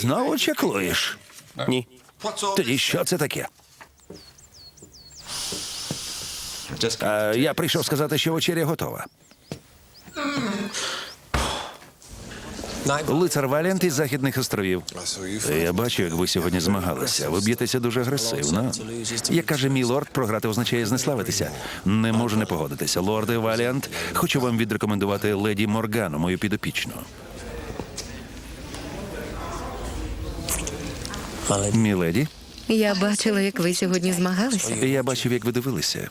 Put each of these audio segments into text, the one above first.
Знову чаклуєш? Ні. Тоді що це таке? А, я прийшов сказати, що вечеря готова. Лицар Валент із західних островів. Я бачу, як ви сьогодні змагалися. Ви б'єтеся дуже агресивно. Як каже мій лорд, програти означає знеславитися. Не можу не погодитися. Лорде Валіант, хочу вам відрекомендувати леді Моргану, мою підопічну. Міледі, Я бачила, як ви сьогодні змагалися. я бачив, як ви дивилися.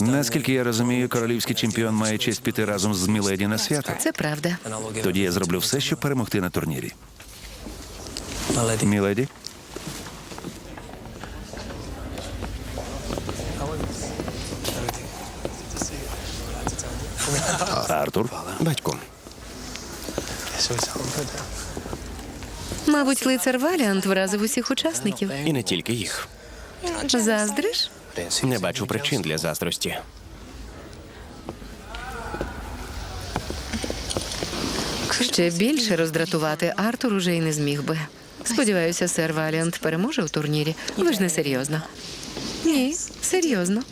Наскільки я розумію, королівський чемпіон має честь піти разом з Міледі на свято. Це правда. Тоді я зроблю все, щоб перемогти на турнірі. Міледі, Артур, Батько. Мабуть, лицар Валіант вразив усіх учасників. І не тільки їх. Заздриш? Не бачу причин для заздрості. Ще більше роздратувати Артур уже й не зміг би. Сподіваюся, сер Валіант переможе в турнірі. Ви ж не серйозно. Ні, серйозно.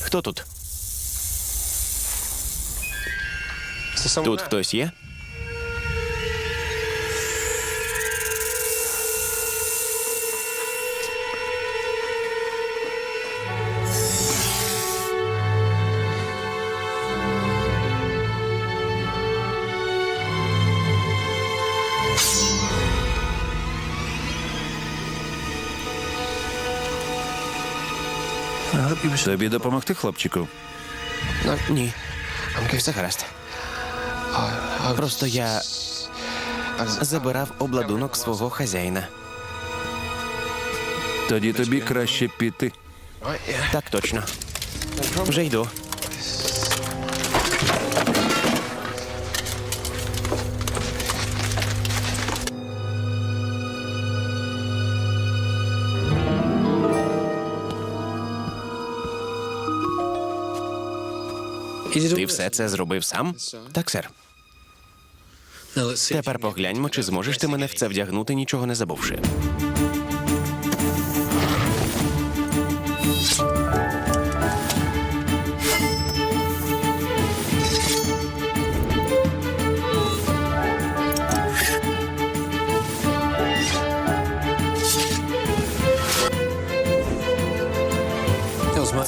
Хто тут? Тут хтось є? Тобі допомогти, хлопчику. Ні. Все гаразд. Просто я забирав обладунок свого хазяїна. Тоді тобі краще піти. Так точно. Вже йду. Ти все це зробив сам? Так, сер. Тепер погляньмо, чи зможеш ти мене в це вдягнути, нічого не забувши.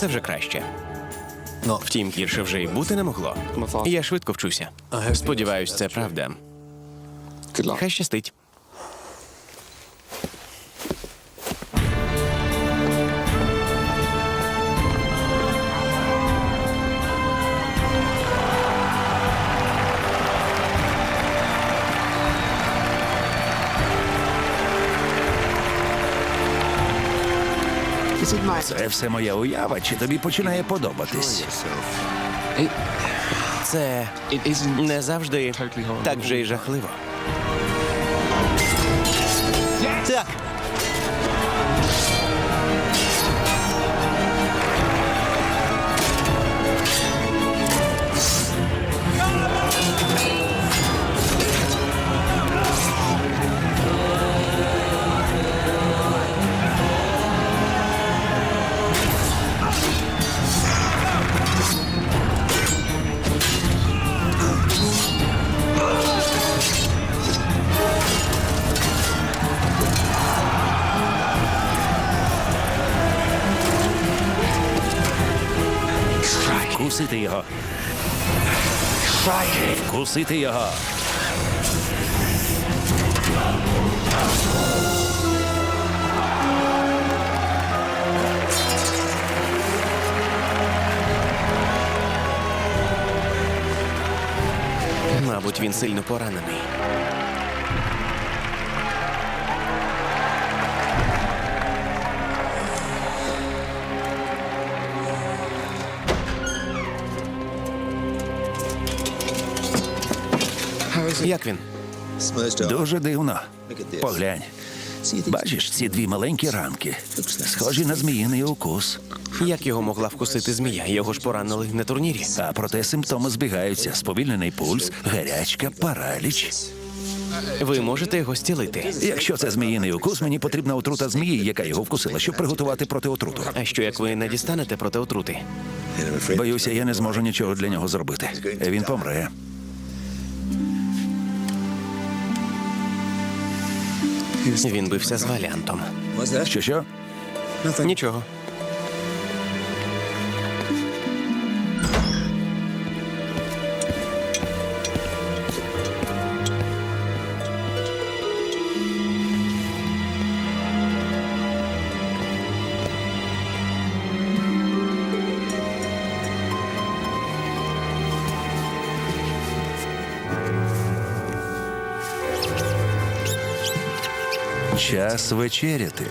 Це вже краще. Втім, гірше вже й бути не могло. Я швидко вчуся. Сподіваюсь, це правда. Хай щастить. Це все моя уява, чи тобі починає подобатись? Це не завжди так вже й жахливо. Так. Вкусити його. Вкусити його. Мабуть, він сильно поранений. Як він? Дуже дивно. Поглянь. Бачиш, ці дві маленькі ранки, схожі на зміїний укус. Як його могла вкусити змія? Його ж поранили на турнірі. А проте симптоми збігаються: сповільнений пульс, гарячка, параліч. Ви можете його зцілити. Якщо це зміїний укус, мені потрібна отрута змії, яка його вкусила, щоб приготувати проти отруту. А що як ви не дістанете проти отрути? Боюся, я не зможу нічого для нього зробити. Він помре. Він бився з Валіантом. Що що? Нічого. Час вечеряти.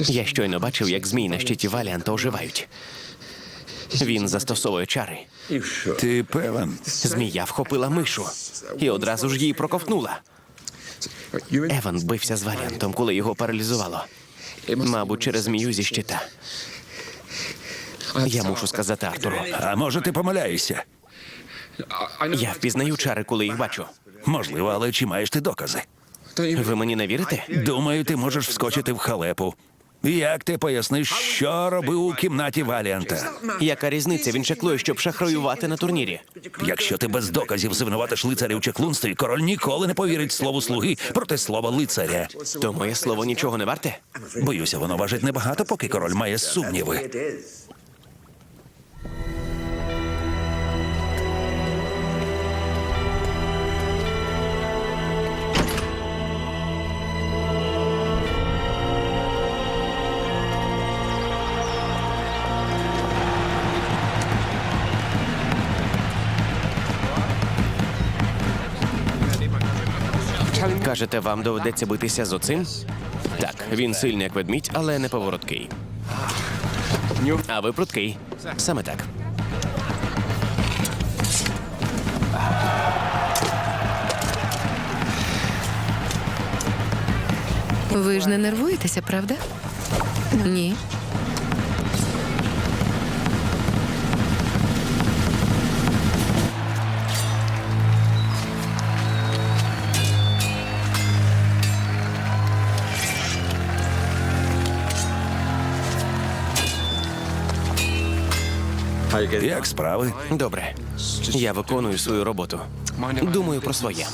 Я щойно бачив, як змій на щиті валянта оживають. Він застосовує чари. Ти певен? Змія вхопила мишу і одразу ж її проковтнула. Еван бився з валянтом, коли його паралізувало. Мабуть, через змію зі щита. Я мушу сказати Артуру. А може, ти помиляєшся? Я впізнаю чари, коли їх бачу. Можливо, але чи маєш ти докази? Ви мені не вірите? Думаю, ти можеш вскочити в халепу. Як ти поясниш, що робив у кімнаті Валіанта? Яка різниця? Він чеклує, щоб шахраювати на турнірі. Якщо ти без доказів звинуватиш лицаря у чеклунстві, король ніколи не повірить слову слуги проти слова лицаря. То моє слово нічого не варте? Боюся, воно важить небагато, поки король має сумніви. Кажете, вам доведеться битися з оцим? Так, він сильний як ведмідь, але не повороткий. А ви пруткий. Саме так. Ви ж не нервуєтеся, правда? Ні. Як справи? Добре. Я виконую свою роботу. Думаю про своє.